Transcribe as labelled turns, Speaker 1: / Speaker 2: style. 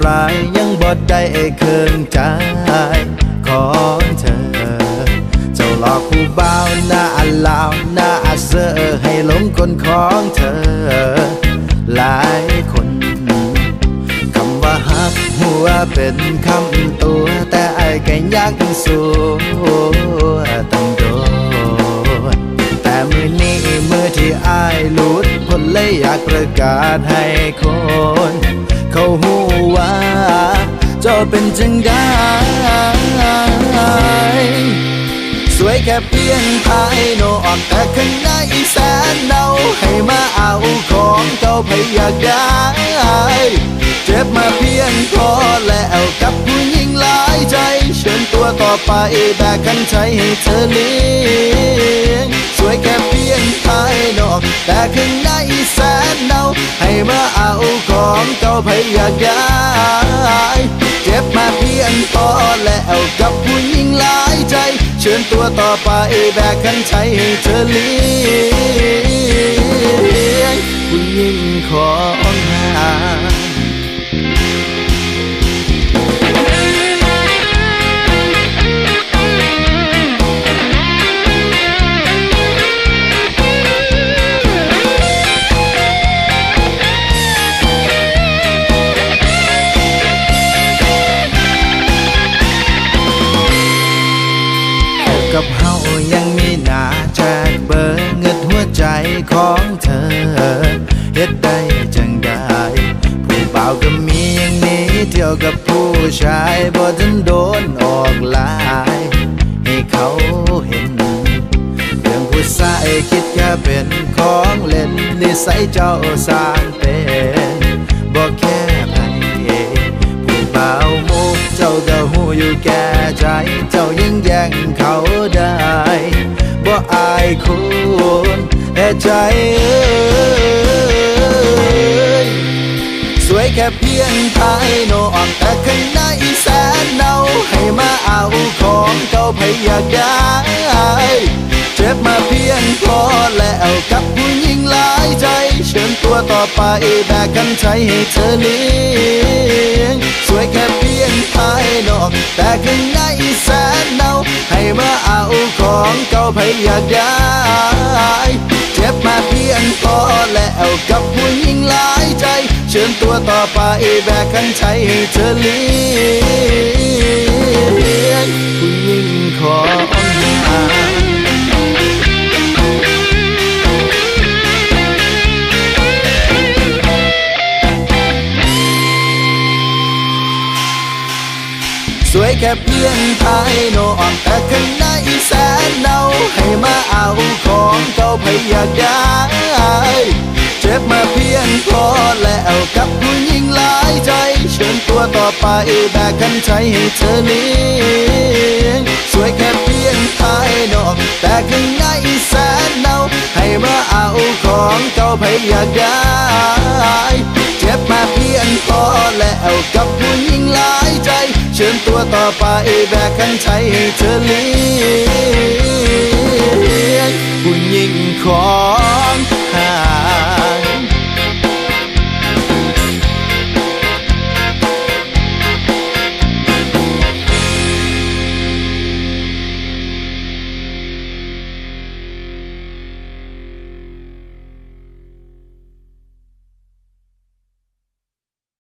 Speaker 1: อะไรยังบดได้เคืองใจของเธอ เจ้าหลอกผู้บ่าวหน้าลาวหน้าเซอร์ให้หลงกลของเธอ หลายคนคำว่าฮักหัวเป็นคำตัว แต่ไอ้ก็ยังสู้ตั้งโดนแต่มือนี้มือที่ไอ้หลุด พ้นเลยอยากประกาศให้คน เขาหูว่าเจ้าเป็นจังไดสวยแค่เพียงภายนอกแต่ข้างในแสนเนาให้มาเอาของเจ้าพยากได้ เจ็บมาเพียงพอแล้วกับผู้หญิงหลายใจ เชิญตัวต่อไปแบกกันใจให้เธอเลี้ยงสวยแค่เพียงภายนอก แต่ข้างใน มาเอาของเจ้าพยากได้เจ็บมาเพียงพอแล้วกับผู้หญิงหลายใจ เชิญตัวต่อไปแบกขันใช้ให้เธอเลี้ยงผู้หญิงขอ กับเฮายังมีหนาแจกเบอร์เงินหัวใจของเธอเฮ็ดได้จังได้ผู้บ่าวก็มีอย่างนี้เที่ยวกับผู้ชายบ่ทันโดนออกลายให้เขาเห็นเรื่องผู้ชายคิดแค่เป็นของเล่นนิสัยเจ้าสร้างเป็นบ่แค่ไผผู้บ่ามุกเจ้าก็หูอยู่แก่ใจเจ้ายังแย่งเขา ได้บ่อายคุณแต่ใจเอ้ยสวยแค่เพียงภายนอกแต่ข้างในแสนเนาให้มาเอาของเก่าพยากได้เจ็บมาเพียงพอแล้วกับผู้หญิงหลายใจ เชิญตัวต่อไปแบกกันใช้ให้เธอเของเก่าพยากได้ เจ็บมาเพียงพอแล้วกับผู้หญิงหลายใจ เชิญตัวต่อไปแบกกันใช้ให้เธอเลี้ย วยแค่เพียงภายนอกแต่ข้างในแสนเนาให้มาเอาของเก่าพยากได้เจ็บมาเพียงพอแล้วกับผู้หญิงหลายใจ เชิญตัวต่อไปแบกกันใช้ให้เธอเลี้สวยแค่เพียงภายนอก แต่ข้างในแสนเนาให้มาเอาของเก่าพยากได้ ต่อไปแบกขันใช้ให้เธอเลี้ยง